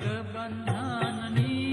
जगबन्धननी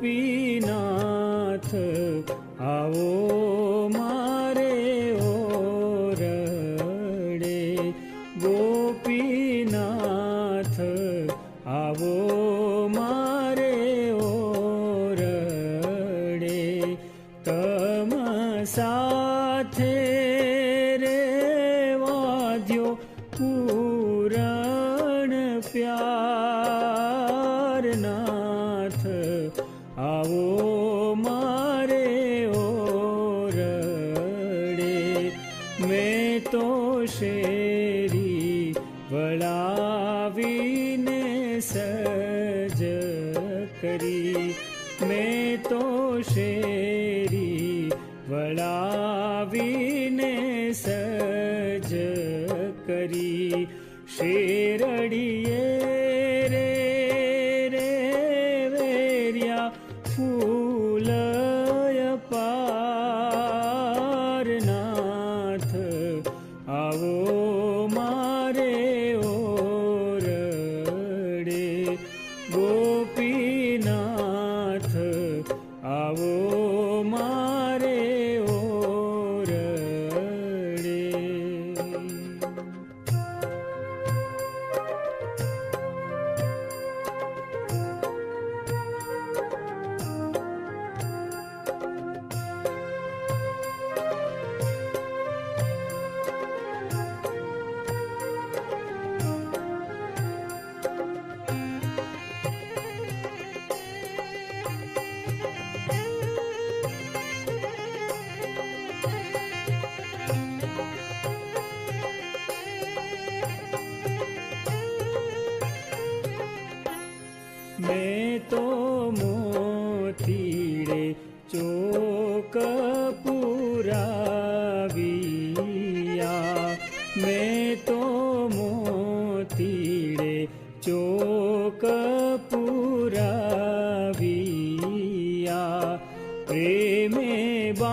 ગોપીનાથ આવો મારે ઓરડે ગોપીનાથ આવો મારે ઓરડે તમ સાથે शोकपुराविया प्रेमे बा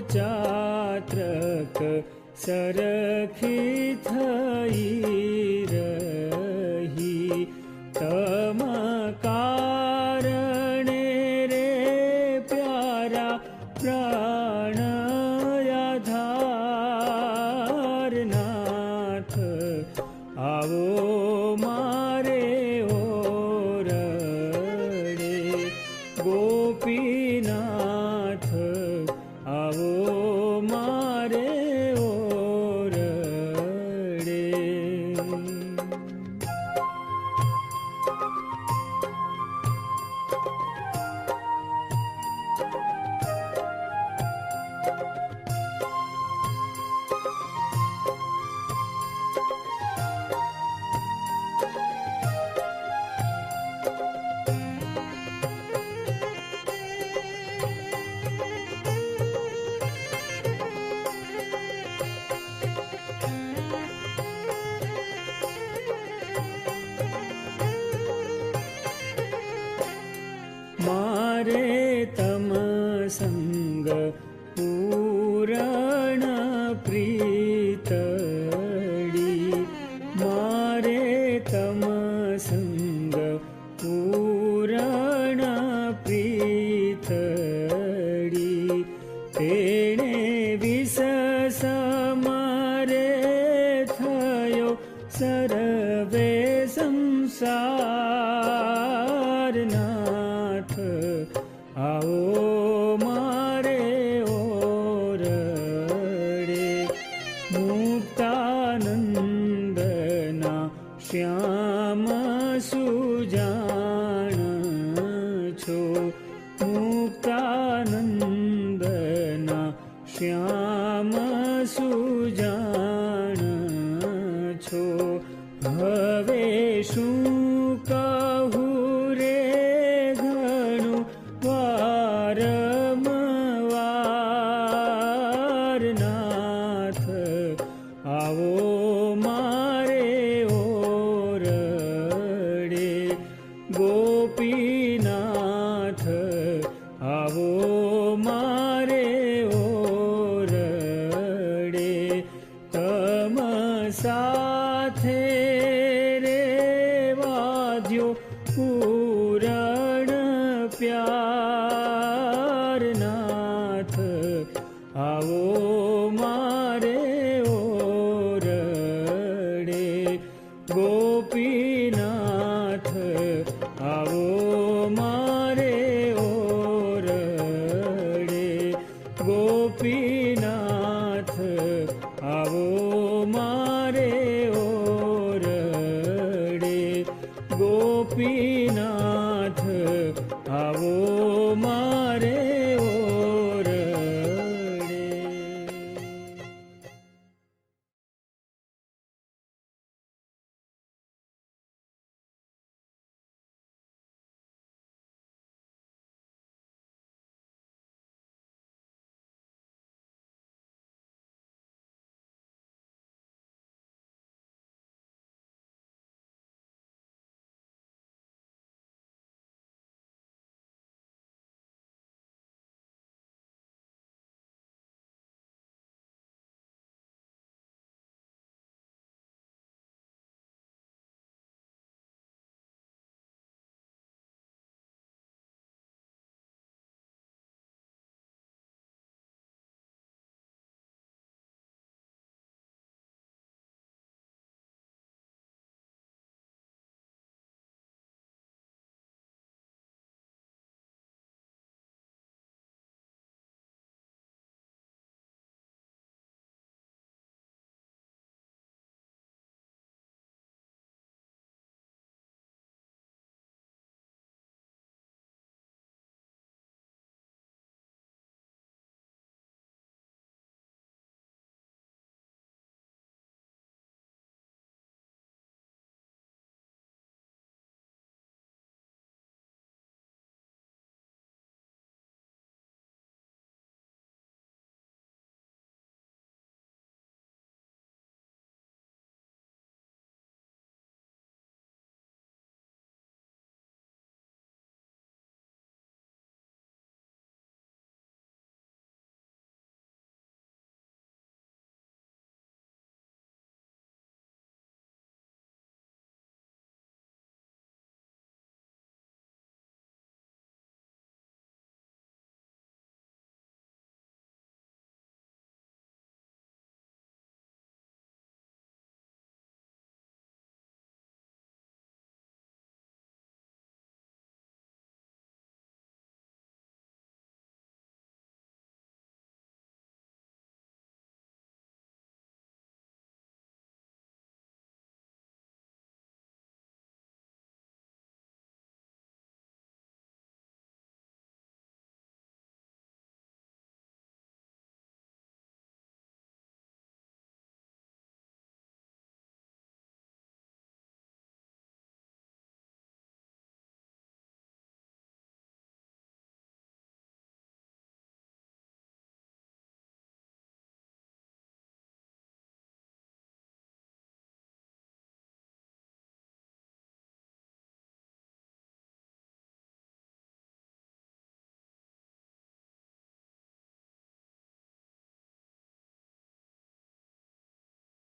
चात्रक सरखी थई पुराणप्रिय સુજાણ છો મુક્તાનંદના શ્યામ નાથ આવો મારે ઓ